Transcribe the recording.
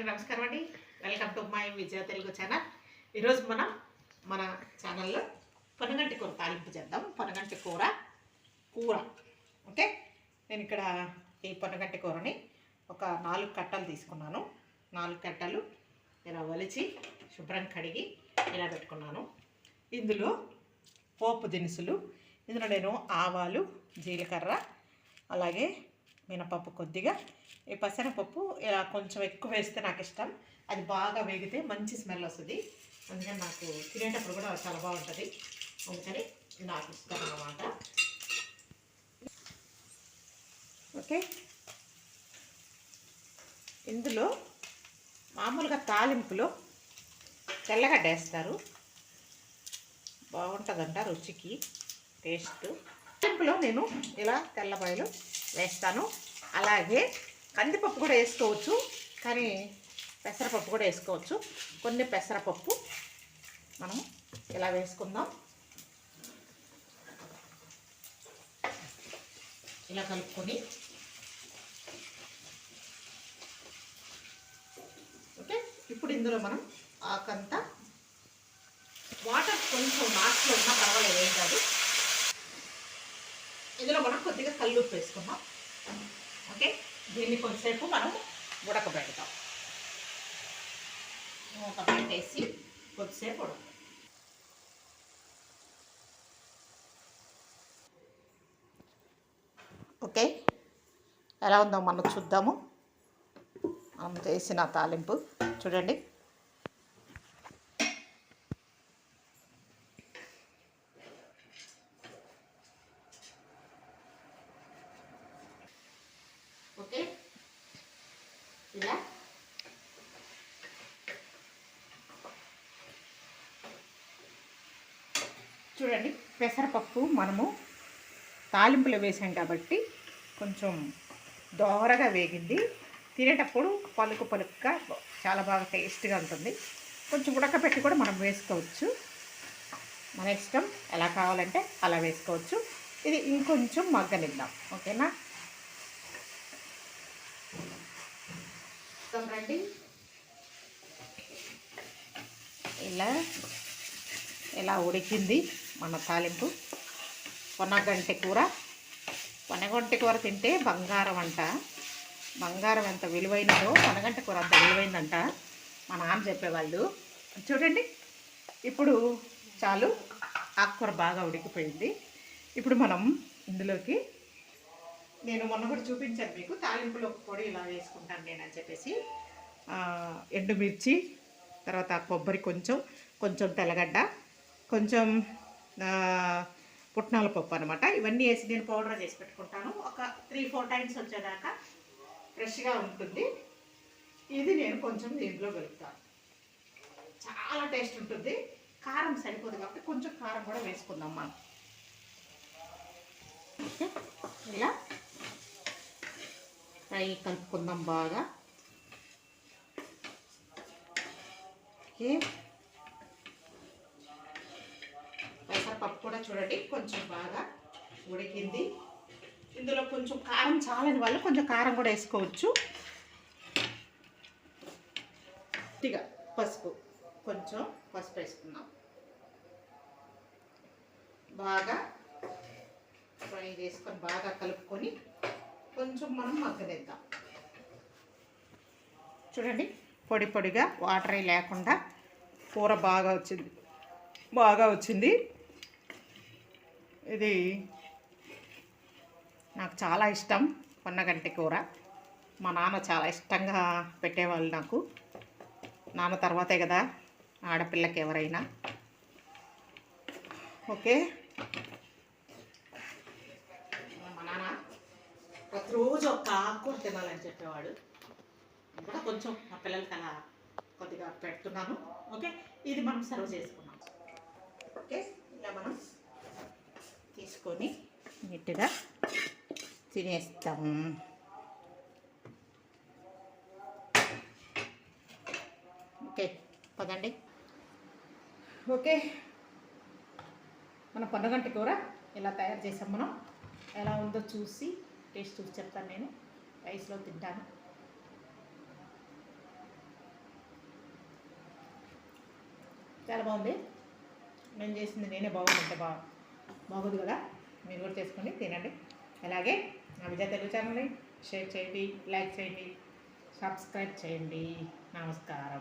అందరికీ నమస్కారం అండి. Welcome to my Vijaya Telugu channel. ఈరోజు మనం మన ఛానల్లో పొనగంటి కూర తాలింపు చేద్దాం. పొనగంటి కూర కూర. ఓకే? నేను ఇక్కడ ఈ పొనగంటి కూరని ఒక నాలుగు కట్టలు తీసుకున్నాను. నాలుగు కట్టలు ఇలా వలిచి శుభ్రం కడిగి ఇలా పెట్టుకున్నాను. ఇందులో పోపు దినుసులు ఇందులో నేను ఆవాలు జీలకర్ర అలాగే మినపప్పు కొద్దిగా. ఈ పసనపప్పు ఇలా కొంచెం ఎక్కువ వేస్తే నాకు ఇష్టం అది బాగా వేగితే మంచి స్మెల్ వస్తుంది. అందుకని నాకు తినేటప్పుడు కూడా చాలా బాగుంటుంది. అందుకని నాకు ఇష్టం అన్నమాట. ఓకే. ఇందులో మామూలుగా తాలింపులో తెల్లగడ్డ వేస్తారు. బాగుంటుందంట రుచికి టేస్ట్. తాలింపులో నేను ఇలా తెల్లబాయలు వేస్తాను. అలాగే కందిపప్పు కూడా వేసుకోవచ్చు కానీ పెసరపప్పు కూడా వేసుకోవచ్చు. కొన్ని పెసరపప్పు మనం ఇలా వేసుకుందాం. ఇలా కలుపుకొని. ఓకే? ఇప్పుడు ఇందులో మనం ఆకంతా వాటర్ కొంచెం నాట్లో ఉన్నా పర్వాలేదు ఏం కాదు. ఇందులో మనం కొద్దిగా కల్లుప్పు వేసుకున్నాం ఓకే? దీన్ని కొద్దిసేపు మనం ఉడకబెడతాం. మూత పెట్టేసి కొద్దిసేపు ఉడక ఓకే? ఎలా ఉందో మనం చూద్దాము. మనం చేసిన తాలింపు. చూడండి ఓకే ఇలా చూడండి పెసరపప్పు మనము తాలింపులో వేసాం కాబట్టి కొంచెం దోరగా వేగింది. తినేటప్పుడు పలుకు పలుకుగా చాలా బాగా టేస్ట్గా ఉంటుంది. కొంచెం ఉడకపెట్టి కూడా మనం వేసుకోవచ్చు. మన ఇష్టం ఎలా కావాలంటే అలా వేసుకోవచ్చు. ఇది ఇంకొంచెం మగ్గనిద్దాం. ఓకేనా? రండి ఇలా ఇలా ఉడికింది మన తాలింపు. పొనగంటి కూర. పొనగంటి కూర తింటే బంగారం అంట. బంగారం ఎంత విలువైనదో పొనగంటి కూర అంత విలువైందంట. మా నాన్న చెప్పేవాళ్ళు. చూడండి ఇప్పుడు చాలు ఆకుకూర బాగా ఉడికిపోయింది. ఇప్పుడు మనం ఇందులోకి నేను మొన్న కూడా చూపించాను మీకు తాలింపులో పొడి ఇలా వేసుకుంటాను నేను అని చెప్పేసి. ఎండుమిర్చి తర్వాత కొబ్బరి కొంచెం కొంచెం తెల్లగడ్డ కొంచెం పుట్నాల పప్పు అనమాట ఇవన్నీ వేసి నేను పౌడర్ చేసి పెట్టుకుంటాను. ఒక త్రీ ఫోర్ టైమ్స్ వచ్చేదాకా ఫ్రెష్గా ఉంటుంది. ఇది నేను కొంచెం దీంట్లో కలుపుతాను. చాలా టేస్ట్ ఉంటుంది. కారం సరిపోదు కాబట్టి కొంచెం కారం కూడా వేసుకుందాం మనం. ఇలా. ఫ్రై కలుపుకుందాం బాగా. ఓకే. పెసరపప్పు కూడా చూడండి కొంచెం బాగా ఉడికింది. ఇందులో కొంచెం కారం చాలని వాళ్ళు కొంచెం కారం కూడా వేసుకోవచ్చు. కొద్దిగా పసుపు కొంచెం పసుపు వేసుకుందాం. బాగా ఫ్రై చేసుకొని బాగా కలుపుకొని కొంచెం మనం మగ్గనిద్దాం. చూడండి పొడి పొడిగా వాటర్ లేకుండా కూర బాగా వచ్చింది. బాగా వచ్చింది. ఇది నాకు చాలా ఇష్టం పొన్నగంటి కూర. మా నాన్న చాలా ఇష్టంగా పెట్టేవాళ్ళు నాకు. నాన్న తర్వాతే కదా ఆడపిల్లకి ఎవరైనా. ఓకే మా నాన్న రోజు ఒక ఆకుకూర తినాలని చెప్పేవాడు. కూడా కొంచెం మా పిల్లలకి అలా కొద్దిగా పెడుతున్నాను. ఓకే? ఇది మనం సర్వ్ చేసుకున్నాం ఓకే? ఇలా మనం తీసుకొని నీట్గా తినేస్తాం ఓకే? పదండి. ఓకే? మన పొన్నగంటి కూర ఇలా తయారు చేసాం మనం? ఎలా ఉందో చూసి టేస్ట్ చూసి చెప్తాను నేను. రైస్లో తింటాను. చాలా బాగుంది. నేను చేసింది నేనే బాగుందంటే బాగా బాగుంది కదా? మీరు కూడా చేసుకొని తినండి. అలాగే నా విజయ తెలుగు ఛానల్ని షేర్ చేయండి లైక్ చేయండి సబ్స్క్రైబ్ చేయండి. నమస్కారం.